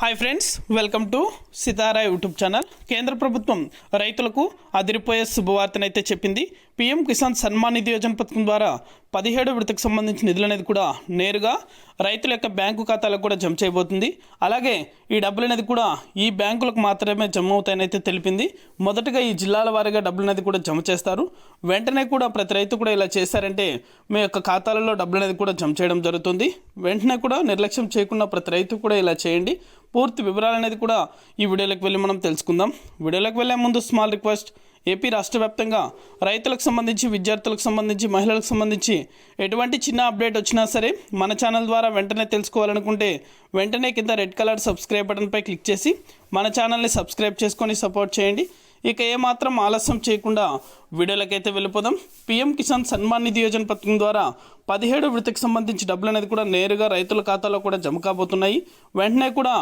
Hi friends welcome to Sitara YouTube channel కేంద్ర ప్రభుత్వం రైతులకు అదిరిపోయే శుభవార్తనైతే చెప్పింది. పీఎం కిసాన్ సన్మాన్ నిధి యోజన పథకం ద్వారా పదిహేడు విడతకు సంబంధించిన నిధులు అనేది కూడా నేరుగా రైతుల యొక్క బ్యాంకు ఖాతాలకు కూడా జమ చేయబోతుంది. అలాగే ఈ డబ్బులు అనేది కూడా ఈ బ్యాంకులకు మాత్రమే జమ అవుతాయని అయితే తెలిపింది. మొదటగా ఈ జిల్లాల వారీగా డబ్బులు అనేది కూడా జమ చేస్తారు. వెంటనే కూడా ప్రతి రైతు కూడా ఇలా చేశారంటే మీ యొక్క ఖాతాలలో డబ్బులు అనేది కూడా జమ చేయడం జరుగుతుంది. వెంటనే కూడా నిర్లక్ష్యం చేయకుండా ప్రతి రైతు కూడా ఇలా చేయండి. పూర్తి వివరాలు అనేది కూడా ఈ వీడియోలోకి వెళ్ళి మనం తెలుసుకుందాం. వీడియోలోకి వెళ్ళే ముందు స్మాల్ రిక్వెస్ట్ ఏపీ రాష్ట్ర వ్యాప్తంగా రైతులకు సంబంధించి విద్యార్థులకు సంబంధించి మహిళలకు సంబంధించి ఎటువంటి చిన్న అప్డేట్ వచ్చినా సరే మన ఛానల్ ద్వారా వెంటనే తెలుసుకోవాలనుకుంటే వెంటనే కింద రెడ్ కలర్ సబ్స్క్రైబ్ బటన్పై క్లిక్ చేసి మన ఛానల్ని సబ్స్క్రైబ్ చేసుకొని సపోర్ట్ చేయండి. ఇక ఏమాత్రం ఆలస్యం చేయకుండా వీడియోలకైతే వెళ్ళిపోదాం. పీఎం కిసాన్ సన్మాన్ నిధి యోజన పథకం ద్వారా పదిహేడు వృత్తికి సంబంధించి డబ్బులు అనేది కూడా నేరుగా రైతుల ఖాతాలో కూడా జమ కాబోతున్నాయి. వెంటనే కూడా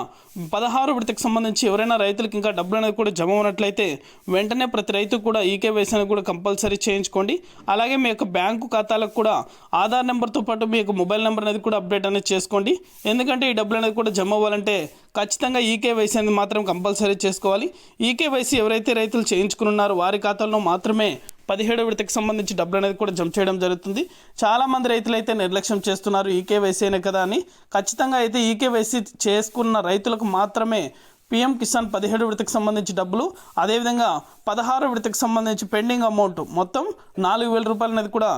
పదహారు వృత్తికి సంబంధించి ఎవరైనా రైతులకు ఇంకా డబ్బులు అనేది కూడా జమ ఉన్నట్లయితే వెంటనే ప్రతి రైతు కూడా ఈకేవైసీ అనేది కూడా కంపల్సరీ చేయించుకోండి. అలాగే మీ యొక్క బ్యాంకు ఖాతాలకు కూడా ఆధార్ నెంబర్తో పాటు మీ యొక్క మొబైల్ నెంబర్ అనేది కూడా అప్డేట్ అనేది చేసుకోండి. ఎందుకంటే ఈ డబ్బులు అనేది కూడా జమ అవ్వాలంటే ఖచ్చితంగా ఈకేవైసీ అనేది మాత్రం కంపల్సరీ చేసుకోవాలి. ఈకేవైసీ ఎవరైతే రైతులు చేయించుకున్నారో వారి ఖాతాల్లో మాత్రమే పదిహేడు విడతకు సంబంధించి డబ్బులు అనేది కూడా జమ చేయడం జరుగుతుంది. చాలామంది రైతులు అయితే నిర్లక్ష్యం చేస్తున్నారు ఈకేవైసీ అనే కదా అని. ఖచ్చితంగా అయితే ఈకేవైసీ చేసుకున్న రైతులకు మాత్రమే పీఎం కిసాన్ పదిహేడు విడతకు సంబంధించి డబ్బులు అదేవిధంగా పదహారు విడతకు సంబంధించి పెండింగ్ అమౌంట్ మొత్తం నాలుగు వేల రూపాయలు అనేది కూడా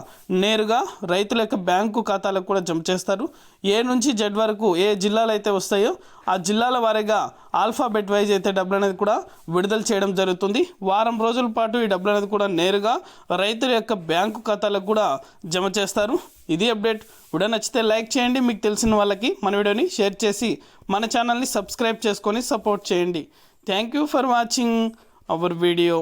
నేరుగా రైతుల యొక్క బ్యాంకు ఖాతాలకు కూడా జమ చేస్తారు. ఏ నుంచి జెడ్ వరకు ఏ జిల్లాలు అయితే వస్తాయో ఆ జిల్లాల వారీగా ఆల్ఫాబెట్ వైజ్ అయితే డబ్బులు అనేది కూడా విడుదల చేయడం జరుగుతుంది. వారం రోజుల పాటు ఈ డబ్బులు అనేది కూడా నేరుగా రైతుల యొక్క బ్యాంకు ఖాతాలకు కూడా జమ చేస్తారు. ఇది అప్డేట్. వీడియో నచ్చితే లైక్ చేయండి. మీకు తెలిసిన వాళ్ళకి మన వీడియోని షేర్ చేసి మన ఛానల్ని సబ్స్క్రైబ్ చేసుకొని సపోర్ట్ సపోర్ట్ చేయండి. Thank you for watching our video